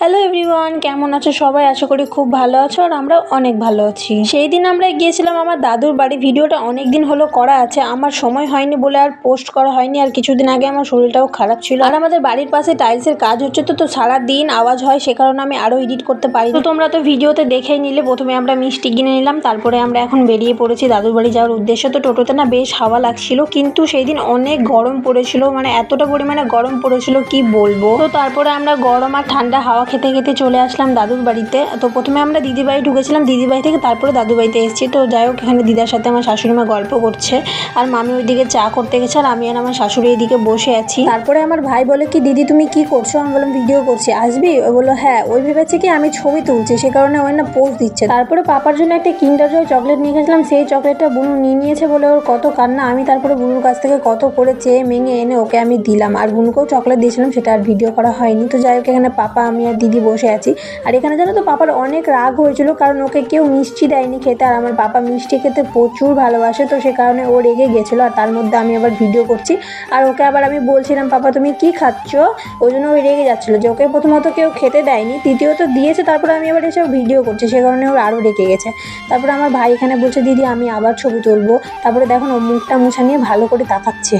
Hello everyone কেমন আছো সবাই? আশা করি খুব ভালো আছো আর আমরা অনেক ভালো আছি। সেই দিন আমরা গিয়েছিলাম আমার দাদুর বাড়ি। ভিডিওটা অনেক দিন হলো করা আছে। আমার সময় হয়নি বলে আর পোস্ট করা হয়নি। আর কিছুদিন আগে আমার শরীরটাও খারাপ ছিল। আর আমাদের বাড়ির পাশে টাইলসের কাজ হচ্ছে তো তো সারা দিন আওয়াজ হয়। সে কারণে আমি আরও এডিট করতে পারি তো তোমরা তো ভিডিওতে দেখেই নিলে। প্রথমে আমরা মিষ্টি কিনে নিলাম। তারপরে আমরা এখন বেরিয়ে পড়েছি দাদুর বাড়ি যাওয়ার উদ্দেশ্য। তো টোটোতে না বেশ হাওয়া লাগছিল। কিন্তু সেই দিন অনেক গরম পড়েছিল। মানে এতটা পরিমাণে গরম পড়েছিল কি বলব? তো তারপরে আমরা গরম আর ঠান্ডা হাওয়া খেতে খেতে চলে আসলাম দাদুর বাড়িতে। তো প্রথমে আমরা দিদি বাড়ি ঢুকেছিলাম দিদি বাড়ি থেকে তারপরে দাদু বাড়িতে এসেছি। তো যাই হোক, এখানে দিদার সাথে আমার শাশুড়ি মা গল্প করছে। আর মামি ওইদিকে চা করতে গেছে, আর আমি আর আমার শাশুড়ি এদিকে বসে আছি। তারপরে আমার ভাই বলে কি, দিদি, তুমি কি করছ? আমি বললাম, ভিডিও করছি। আসবি? ও বলল হ্যাঁ। ওই ভেবেছে কি, আমি ছবি তুলছি, সে কারণে ওই না পোস্ট দিচ্ছে। তারপরে পাপার জন্য একটা কিন্ডার জয় চকলেট নিয়ে গেছিলাম, সেই চকলেটটা বুনু নিয়ে নিয়েছে বলে ওর কত কান্না। আমি তারপরে বুনুর কাছ থেকে কত করে চেয়ে মেঙে এনে ওকে আমি দিলাম। আর বুনুকেও চকলেট দিয়েছিলাম, সেটা আর ভিডিও করা হয়নি। তো যাই হোক, এখানে পাপা, আমি আর দিদি বসে আছি। আর এখানে জানো তো পাপার অনেক রাগ হয়েছিল, কারণ ওকে কেউ মিষ্টি দেয়নি খেতে। আর আমার পাপা মিষ্টি খেতে প্রচুর ভালোবাসে, তো সে কারণে ও রেগে গেছিল। আর তার মধ্যে আমি আবার ভিডিও করছি। আর ওকে আবার আমি বলছিলাম, পাপা, তুমি কি খাচ্ছ? ওই জন্য ওই রেগে যাচ্ছিল যে ওকে প্রথমত কেউ খেতে দেয়নি দ্বিতীয়ত দিয়েছে, তারপরে আমি আবার এসে ভিডিও করছি, সে কারণে ওর আরও রেগে গেছে। তারপরে আমার ভাই এখানে বলছে, দিদি, আমি আবার ছবি তুলবো। তারপরে দেখুন ও মুখটা মুছা নিয়ে ভালো করে তাকাচ্ছে।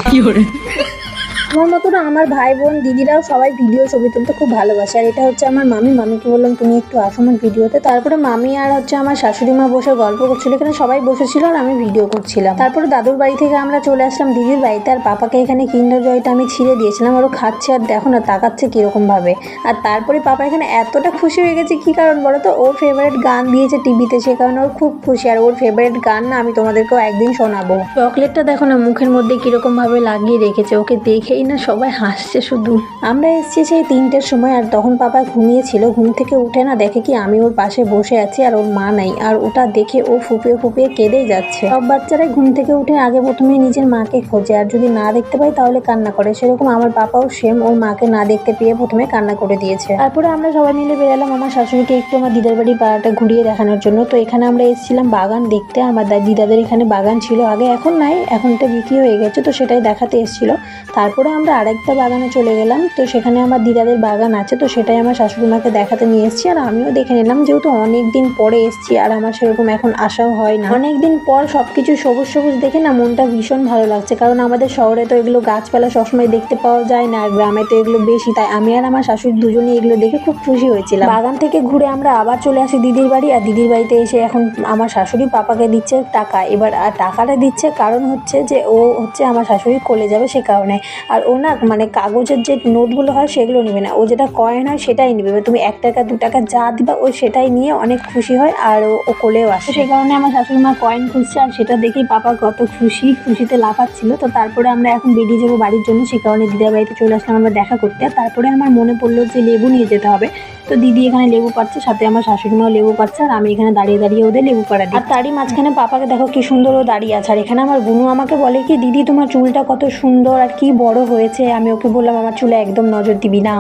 আমার মতো না আমার ভাই বোন দিদিরাও সবাই ভিডিও ছবি তুলতে খুব ভালোবাসে। আর এটা হচ্ছে আমার মামি। মামিকে বললাম, তুমি একটু আসো আমার ভিডিওতে তারপরে মামি আর হচ্ছে আমার শাশুড়ি মা বসে গল্প করছিল। এখানে সবাই বসেছিল আর আমি ভিডিও করছিলাম। তারপরে দাদুর বাড়ি থেকে আমরা চলে আসলাম। দিদির বাড়িতে আর পাপাকে এখানে কিন্ডার জয়টা আমি ছিঁড়ে দিয়েছিলাম। ওরও খাচ্ছে আর দেখো না, তাকাচ্ছে কীরকমভাবে আর তারপরে পাপা এখানে এতটা খুশি হয়ে গেছে, কী কারণ বলো তো ওর ফেভারিট গান দিয়েছে টিভিতে, সে কারণে ওর খুব খুশি। আর ওর ফেভারিট গান না আমি তোমাদেরকেও একদিন শোনাবো। চকলেটটা দেখো না, মুখের মধ্যে কীরকমভাবে লাগিয়ে রেখেছে। ওকে দেখেই না সবাই হাসছে শুধু। আমরা এসেছি সেই তিনটের সময় আর তখন পাপা ঘুমিয়েছিল, ঘুম থেকে উঠে না দেখে কি আমি ওর পাশে বসে আছি আর ওর মা নাই, আর ওটা দেখে ও ফুপিয়ে ফুপিয়ে কেঁদেই যাচ্ছে। সব বাচ্চারাই ঘুম থেকে উঠে আগে প্রথমে নিজের মাকে খোঁজে, আর যদি না দেখতে পাই তাহলে কান্না করে। সেরকম আমার পাপাও সেম ওর মাকে না দেখতে পেয়ে প্রথমে কান্না করে দিয়েছে। তারপরে আমরা সবাই মিলে বেরালাম আমার শাশুড়িকে একটু আমার দিদার বাড়ি পাড়াটা ঘুরিয়ে দেখানোর জন্য। তো এখানে আমরা এসেছিলাম বাগান দেখতে, আমার দিদাদের এখানে বাগান ছিল আগে, এখন নাই, এখন তো বিক্রি হয়ে গেছে, তো সেটাই দেখাতে এসেছিল। তারপরে আমরা আরেকটা বাগানে চলে গেলাম। তো সেখানে আমার দিদাদের বাগান আছে, তো সেটাই আমার শাশুড়ি মাকে দেখাতে নিয়ে এসেছি। আর আমিও দেখে নিলাম যেহেতু অনেক দিন পরে এসেছি, আর আমার সেরকম এখন আসাও হয় না। অনেক দিন পর সব কিছু সবুজ সবুজ দেখে না মনটা ভীষণ ভালো লাগছে, কারণ আমাদের শহরে তো এগুলো গাছপালা সবসময় দেখতে পাওয়া যায় না, আর গ্রামে তো এগুলো বেশি। তাই আমি আর আমার শাশুড়ি দুজনেই এগুলো দেখে খুব খুশি হয়েছিলাম। বাগান থেকে ঘুরে আমরা আবার চলে আসি দিদির বাড়ি, আর দিদির বাড়িতে এসে এখন আমার শাশুড়ি পাপাকে দিচ্ছে টাকা। এবার আর টাকাটা দিচ্ছে কারণ হচ্ছে যে ও হচ্ছে আমার শাশুড়ি কোলে যাবে সে কারণে। আর ও না মানে কাগজের যে নোটগুলো হয় সেগুলো নেবে না। ও যেটা কয়েন হয় সেটাই নেবে। তুমি এক টাকা দু টাকা যা দিবা ও সেটাই নিয়ে অনেক খুশি হয় আর ও- ও কোলেও আসে। সেই কারণে আমার শাশুড়ি মা কয়েন খুঁজছে আর সেটা দেখেই পাপা কত খুশি খুশিতে লাফাচ্ছিল। তো তারপরে আমরা এখন বেরিয়ে যাব বাড়ির জন্য। সেই কারণে দিদার বাড়িতে চলে আসলাম আমরা দেখা করতে। আর তারপরে আমার মনে পড়ল যে লেবু নিয়ে যেতে হবে। তো দিদি এখানে লেবু পাচ্ছে সাথে আমার শাশুড়ি মাও লেবু পাচ্ছে আর আমি এখানে দাঁড়িয়ে দাঁড়িয়ে ওদের লেবু পাড়া দিই। আর তারই মাঝখানে পাপাকে দেখো কি সুন্দর ও দাঁড়িয়ে আছে। আর এখানে আমার বুনু আমাকে বলে কি দিদি তোমার চুলটা কত সুন্দর আর কি বড় হয়েছে আমি ওকে বললাম আমার চুলে একদম নজর দিবি না।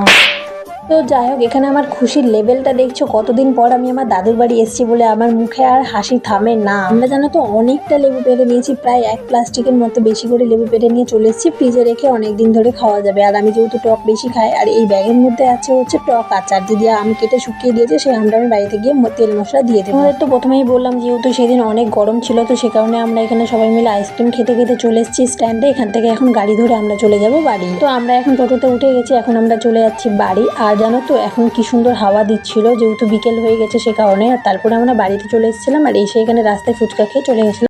তো যাই হোক, এখানে আমার খুশির লেভেলটা দেখছ, কতদিন পর আমি আমার দাদুর বাড়ি এসেছি বলে আমার মুখে আর হাসি থামে না। আমরা জানো তো অনেকটা লেবু পেরে নিয়েছি, প্রায় এক প্লাস্টিকের মতো বেশি করে লেবু পেরে নিয়ে চলে এসেছি, ফ্রিজে রেখে অনেক দিন ধরে খাওয়া যাবে। আর আমি যেহেতু টক বেশি খাই, আর এই ব্যাগের মধ্যে আছে হচ্ছে টক আচার দিদি আমি কেটে শুকিয়ে দিয়েছে সেই আমটা আমি বাড়িতে গিয়ে তেল মশলা দিয়ে দেবো। আমাদের তো প্রথমেই বললাম, যেহেতু সেদিন অনেক গরম ছিল, তো সে কারণে আমরা এখানে সবাই মিলে আইসক্রিম খেতে খেতে চলে এসেছি স্ট্যান্ডে এখান থেকে এখন গাড়ি ধরে আমরা চলে যাব বাড়ি। তো আমরা এখন টোটোতে উঠে গেছি, এখন আমরা চলে যাচ্ছি বাড়ি। আর জানো তো, এখন কি সুন্দর হাওয়া দিচ্ছিল, যেহেতু বিকেল হয়ে গেছে সে কারণে, আর তারপরে আমরা বাড়িতে চলে এসেছিলাম, আর এসে এখানে রাস্তায় ফুচকা খেয়ে চলে গেছিলাম।